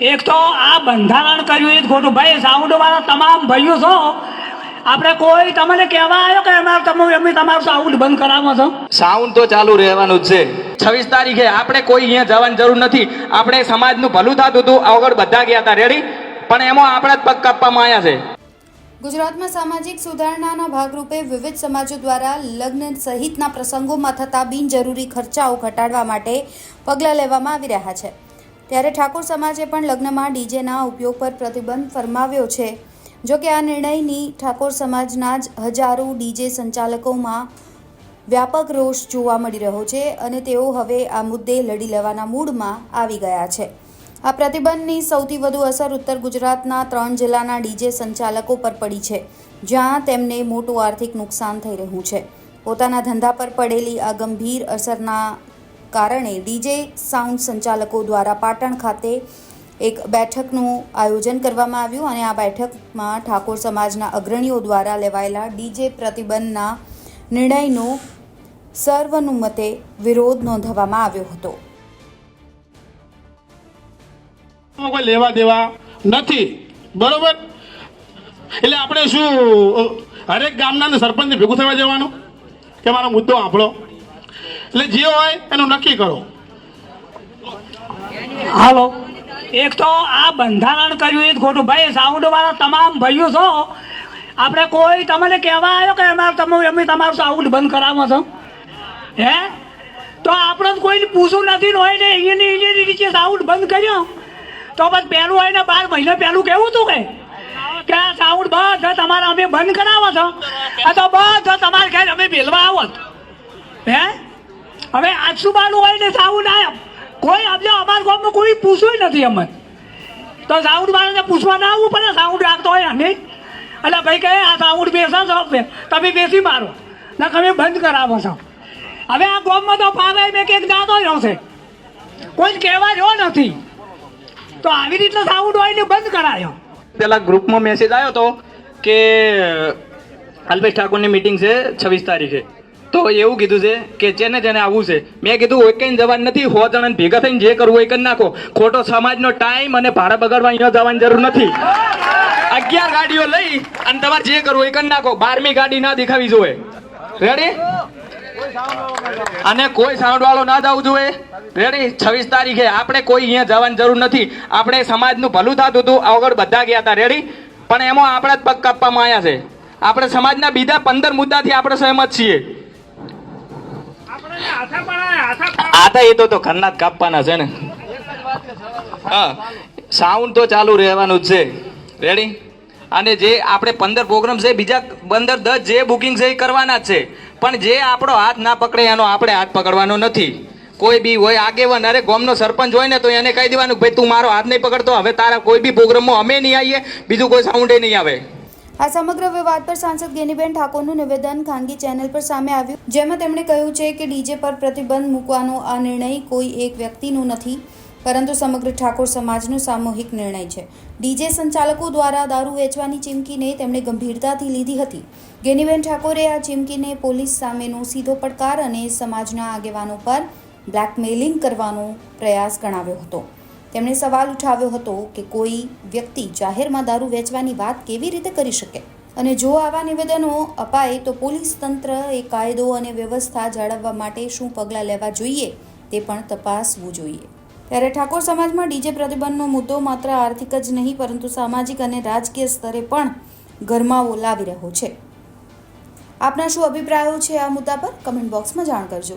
એક તો આ બંધારણ કર્યું એ જ ખોટું. ભાઈ સાઉન્ડ વાળા તમામ ભાઈઓ છો આપણે કોઈ તમને કહેવા આવ્યો કે અમારે તમે એમની તમારું સાઉન્ડ બંધ કરાવો છો? સાઉન્ડ તો ચાલુ રહેવાનું જ છે. છવ્વીસ તારીખે આપણે કોઈ અહીંયા જવાની જરૂર નથી. આપણે સમાજનું ભલું થતું હતું આગળ બધા ગયા હતા રેડી? પણ એમાં આપણા જ પગ કાપવામાં આવ્યા છે. ગુજરાતમાં સામાજિક સુધારણાના ભાગરૂપે વિવિધ સમાજો દ્વારા લગ્ન સહિતના પ્રસંગોમાં થતા બિનજરૂરી ખર્ચાઓ ઘટાડવા માટે પગલાં લેવામાં આવી રહ્યા છે. ત્યારે ઠાકોર સમાજે પણ લગ્નમાં ડીજેના ઉપયોગ પર પ્રતિબંધ ફરમાવ્યો છે. જો કે આ નિર્ણયની ઠાકોર સમાજના જ હજારો ડીજે સંચાલકોમાં વ્યાપક રોષ જોવા મળી રહ્યો છે અને તેઓ હવે આ મુદ્દે લડી લેવાના મૂડમાં આવી ગયા છે. આ પ્રતિબંધની સૌથી વધુ અસર ઉત્તર ગુજરાતના ત્રણ જિલ્લાના ડીજે સંચાલકો પર પડી છે, જ્યાં તેમને મોટું આર્થિક નુકસાન થઈ રહ્યું છે. પોતાના ધંધા પર પડેલી આ ગંભીર અસરના કારણે ડીજે સાઉન્ડ સંચાલકો દ્વારા પાટણ ખાતે એક બેઠકનું આયોજન કરવામાં આવ્યું અને આ બેઠકમાં ઠાકોર સમાજના અગ્રણીઓ દ્વારા લેવાયેલા ડીજે પ્રતિબંધના નિર્ણયનો સર્વનુમતે વિરોધ નોંધવામાં આવ્યો હતો. લેવા દેવા નથી. બરોબર? એટલે આપણે શું હરેક ગામના સરપંચ ભેગું થવા જવાનું? કે મારો મુદ્દો આપણો એટલે જે હોય એનું નક્કી કરો. હાલો. એક તો આ બંધારણ કર્યું એ જ ખોટું. ભાઈ, સાઉન્ડ વાળા તમામ ભાઈઓ છો. આપણે કોઈ તમને કહેવા આવ્યો કે અમારે તમે અમે તમારું સાઉન્ડ બંધ કરાવો છો? હે? તો આપણે કોઈને પૂછવું નથી હોય ને અહીંયાની અહીંયાની રીતે સાઉન્ડ બંધ કર્યો. તો બસ પહેલું હોય ને બાર મહિના પહેલું કેવું હતું કે? કે આ સાઉન્ડ બધા તમારે અમે બંધ કરાવો છો. આ તો બધા તમારે ઘેર અમે ભેલવા આવો. હે? હવે આજુબાજુ હોય ને સાઉન્ડ આવ્યો કોઈ આપણે અમારા ગામમાં કોઈ પૂછવું નથી અમને. તો સાઉન્ડ વાળાને પૂછવા ના આવવું પડે, સાઉન્ડ રાખતો હોય અમે એટલે ભાઈ કહે, આ સાઉન્ડ બેસા, છો તમે બેસી મારો. ના, તમે બંધ કરાવો છો. હવે આ ગામમાં તો પાવે, મેં કંઈક દાદો રહેશે કોઈ જ કહેવા રહ્યો નથી. તો આવી રીતના સાઉન્ડ હોય ને બંધ કરાયો. પેલા ગ્રુપમાં મેસેજ આવ્યો હતો કે અલ્પેશ ઠાકોરની મિટિંગ છે છવ્વીસ તારીખે. તો એવું કીધું છે કે જેને જેને આવવું છે. મેં કીધું એક જવાનું નથી, હો જણાને ભેગા થઈને જે કરવું એ કરી નાખો. ખોટો સમાજનો ટાઈમ અને ભાડા બગાડવા અહીંયા જવાની જરૂર નથી. અગિયાર ગાડીઓ લઈ અને તમારે જે કરવું એ કરી નાખો. બારમી ગાડી ના દેખાવી જોઈએ. રેડી અને કોઈ સાઉન્ડ વાળો ના જવું જોઈએ. રેડી છવ્વીસ તારીખે આપણે કોઈ અહીંયા જવાની જરૂર નથી. આપણે સમાજનું ભલું થતું હતું, આગળ બધા ગયા હતા. રેડી પણ એમાં આપણા જ પગ કાપવામાં આવ્યા છે. આપણે સમાજના બીજા પંદર મુદ્દાથી આપણે સહેમત છીએ. આ તો એ તો તો ઘરના કાપવાના છે ને. હા સાઉન્ડ તો ચાલુ રહેવાનું જ છે. રેડી અને જે આપણે પંદર પ્રોગ્રામ છે, બીજા પંદર દસ જે બુકિંગ છે, એ કરવાના જ છે. પણ જે આપણો હાથ ના પકડે, એનો આપણે હાથ પકડવાનો નથી. કોઈ બી હોય, આગેવાન, અરે ગોમનો સરપંચ હોય ને, તો એને કહી દેવાનું ભાઈ, તું મારો હાથ નહીં પકડતો, હવે તારા કોઈ બી પ્રોગ્રામમાં અમે નહીં આવીએ, બીજું કોઈ સાઉન્ડે નહીં આવે. આ સમગ્ર વિવાદ પર સાંસદ ગેનીબેન ઠાકોરનું નિવેદન ખાનગી ચેનલ પર સામે આવ્યું, જેમાં તેમણે કહ્યું છે કે ડીજે પર પ્રતિબંધ મૂકવાનો આ નિર્ણય કોઈ એક વ્યક્તિનું નથી, પરંતુ સમગ્ર ઠાકોર સમાજનો સામૂહિક નિર્ણય છે. ડીજે સંચાલકો દ્વારા દારૂ વેચવાની ચીમકીને તેમણે ગંભીરતાથી લીધી હતી. ગેનીબેન ઠાકોરે આ ચીમકીને પોલીસ સામેનો સીધો પડકાર અને સમાજના આગેવાનો પર બ્લેકમેલિંગ કરવાનો પ્રયાસ ગણાવ્યો હતો. તેમણે સવાલ ઉઠાવ્યો હતો કે કોઈ વ્યક્તિ જાહેરમાં દારૂ વેચવાની વાત કેવી રીતે કરી શકે? અને જો આવા નિવેદનો અપાય તો પોલીસ તંત્ર એ કાયદો અને વ્યવસ્થા જાળવવા માટે શું પગલાં લેવા જોઈએ તે પણ તપાસવું જોઈએ. ત્યારે ઠાકોર સમાજમાં ડીજે પ્રતિબંધનો મુદ્દો માત્ર આર્થિક જ નહીં, પરંતુ સામાજિક અને રાજકીય સ્તરે પણ ગરમાવો લાવી રહ્યો છે. આપના શું અભિપ્રાયો છે આ મુદ્દા પર? કમેન્ટ બોક્સમાં જાણ કરજો.